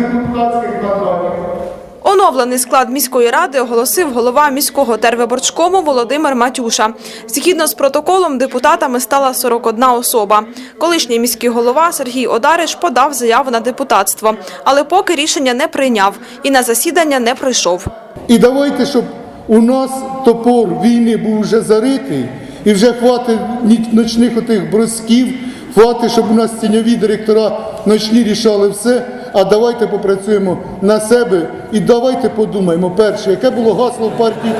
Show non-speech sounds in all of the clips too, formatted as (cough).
депутатських мандатів. Оновлений склад міської ради оголосив голова міського тервиборчкому Володимир Матюша. Згідно з протоколом, депутатами стала 41 особа. Колишній міський голова Сергій Одариш подав заяву на депутатство, але поки рішення не прийняв і на засідання не прийшов. І давайте, щоб у нас топор війни був вже заритий, і вже хватить ні- ночних отих бросків, хватить, щоб у нас тіньові директора ночні рішали все. А давайте попрацюємо на себе і давайте подумаємо. Перше, яке було гасло партії?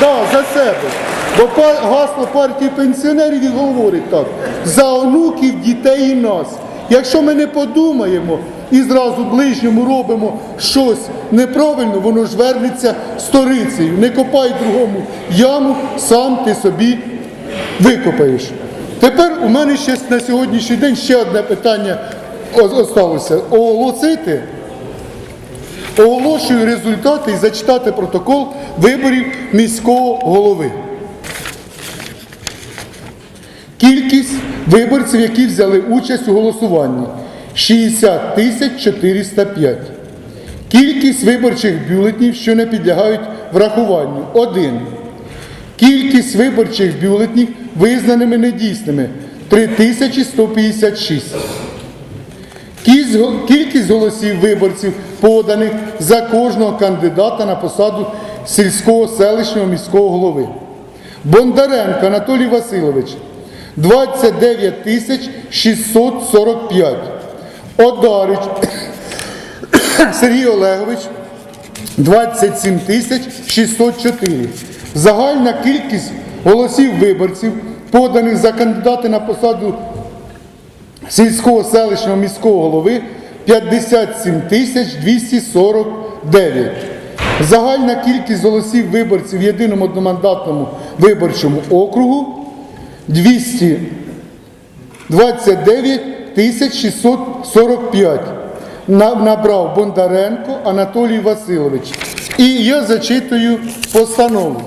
Да, за себе. Бо гасло партії пенсіонерів і говорить так: за онуків, дітей і нас. Якщо ми не подумаємо і зразу ближньому робимо щось неправильно, воно ж вернеться сторицею. Не копай другому яму, сам ти собі викопаєш. Тепер у мене ще на сьогоднішній день ще одне питання осталося. Оголосити Оголошую результати і зачитати протокол виборів міського голови. Кількість виборців, які взяли участь у голосуванні 60 тисяч 405. Кількість виборчих бюлетнів, що не підлягають врахуванню 1. Кількість виборчих бюлетнів визнаними недійсними 3156. Кількість голосів виборців поданих за кожного кандидата на посаду сільського селищного міського голови. Бондаренко Анатолій Васильович 29 тисяч 645. Одарич (coughs) Сергій Олегович 27 тисяч 604. Загальна кількість голосів виборців, поданих за кандидати на посаду сільського селищного міського голови 57 тисяч 249. Загальна кількість голосів виборців в єдиному одномандатному виборчому округу 229 тисяч 645. На- Набрав Бондаренко Анатолій Васильович. І я зачитую постанову.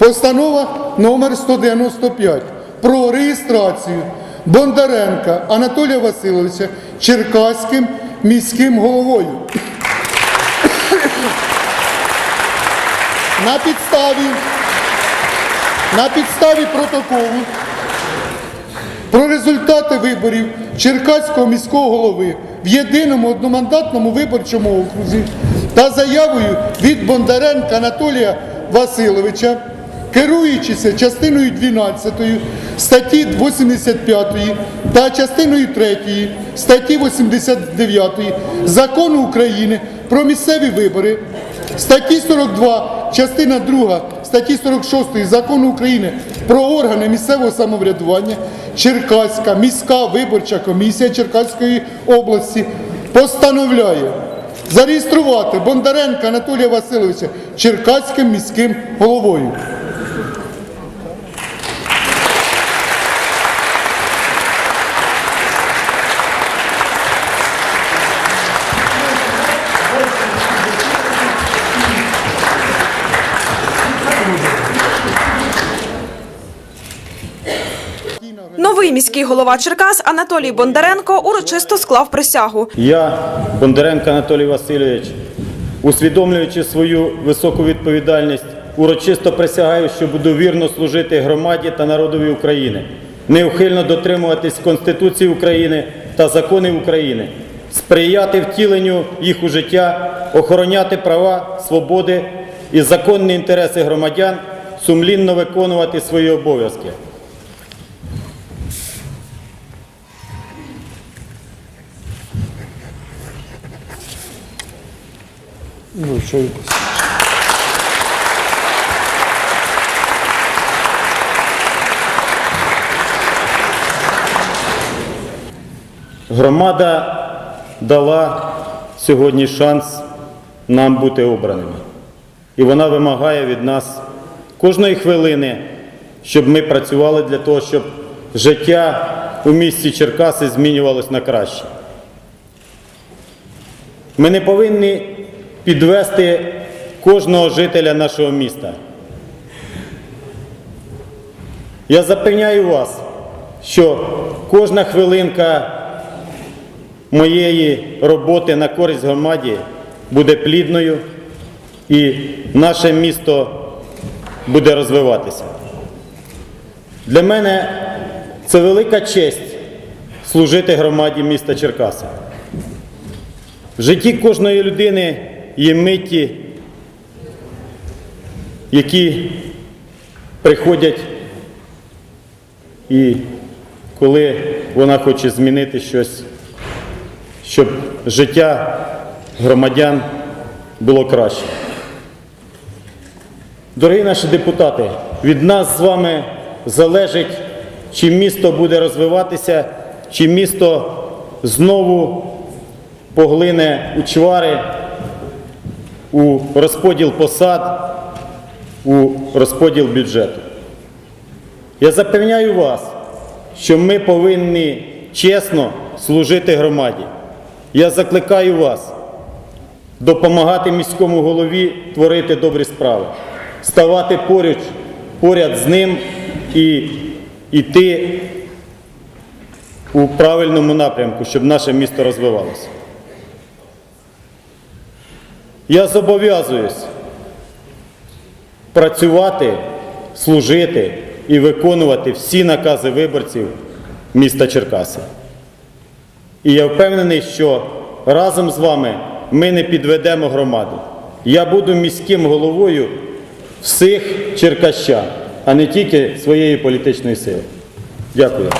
Постанова номер 195 про реєстрацію Бондаренка Анатолія Васильовича Черкаським міським головою. На підставі, на підставі протоколу про результати виборів Черкаського міського голови в єдиному одномандатному виборчому окрузі та заявою від Бондаренка Анатолія Васильовича, керуючися частиною 12 статті 85 та частиною 3 статті 89 Закону України про місцеві вибори, статті 42, частина 2 статті 46 Закону України про органи місцевого самоврядування Черкаська міська виборча комісія Черкаської області постановляє зареєструвати Бондаренка Анатолія Васильовича Черкаським міським головою. Новий міський голова Черкас Анатолій Бондаренко урочисто склав присягу. Я, Бондаренко Анатолій Васильович, усвідомлюючи свою високу відповідальність, урочисто присягаю, що буду вірно служити громаді та народові України, неухильно дотримуватись Конституції України та законів України, сприяти втіленню їх у життя, охороняти права, свободи і законні інтереси громадян, сумлінно виконувати свої обов'язки. Ну, що Громада дала сьогодні шанс нам бути обраними. І вона вимагає від нас кожної хвилини, щоб ми працювали для того, щоб життя у місті Черкаси змінювалось на краще. Ми не повинні підвести кожного жителя нашого міста. Я запевняю вас, що кожна хвилинка моєї роботи на користь громаді буде плідною і наше місто буде розвиватися. Для мене це велика честь служити громаді міста Черкаси. В житті кожної людини є миті, які приходять і коли вона хоче змінити щось, щоб життя громадян було краще. Дорогі наші депутати, від нас з вами залежить, чи місто буде розвиватися, чи місто знову поглине у чвари, у розподіл посад, у розподіл бюджету. Я запевняю вас, що ми повинні чесно служити громаді. Я закликаю вас допомагати міському голові творити добрі справи, ставати поруч, поряд з ним і йти у правильному напрямку, щоб наше місто розвивалося. Я зобов'язуюсь працювати, служити і виконувати всі накази виборців міста Черкаси. І я впевнений, що разом з вами ми не підведемо громаду. Я буду міським головою всіх черкащан, а не тільки своєї політичної сили. Дякую.